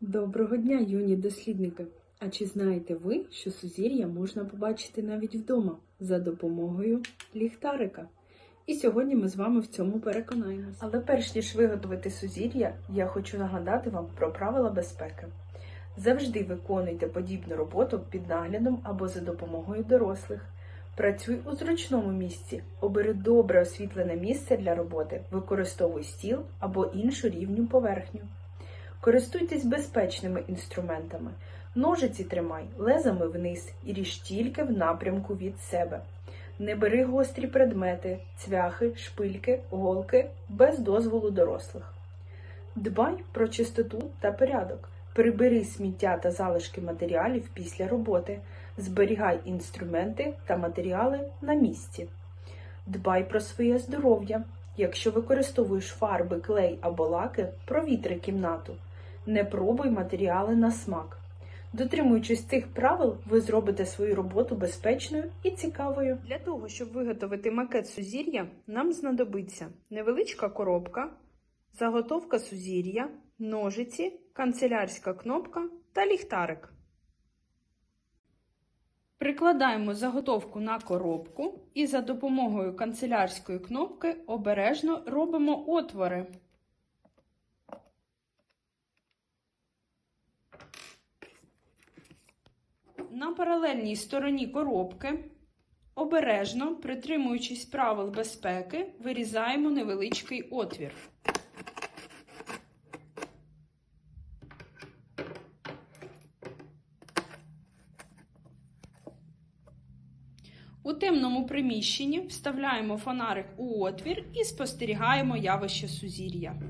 Доброго дня, юні дослідники! А чи знаєте ви, що сузір'я можна побачити навіть вдома за допомогою ліхтарика? І сьогодні ми з вами в цьому переконаємось. Але перш ніж виготовити сузір'я, я хочу нагадати вам про правила безпеки. Завжди виконуйте подібну роботу під наглядом або за допомогою дорослих. Працюй у зручному місці, обери добре освітлене місце для роботи, використовуй стіл або іншу рівню поверхню. Користуйтесь безпечними інструментами. Ножиці тримай лезами вниз і ріж тільки в напрямку від себе. Не бери гострі предмети, цвяхи, шпильки, голки без дозволу дорослих. Дбай про чистоту та порядок. Прибери сміття та залишки матеріалів після роботи. Зберігай інструменти та матеріали на місці. Дбай про своє здоров'я. Якщо використовуєш фарби, клей або лаки, провітри кімнату. Не пробуй матеріали на смак. Дотримуючись цих правил, ви зробите свою роботу безпечною і цікавою. Для того, щоб виготовити макет сузір'я, нам знадобиться невеличка коробка, заготовка сузір'я, ножиці, канцелярська кнопка та ліхтарик. Прикладаємо заготовку на коробку і за допомогою канцелярської кнопки обережно робимо отвори. На паралельній стороні коробки обережно, притримуючись правил безпеки, вирізаємо невеличкий отвір. У темному приміщенні вставляємо фонарик у отвір і спостерігаємо явище сузір'я.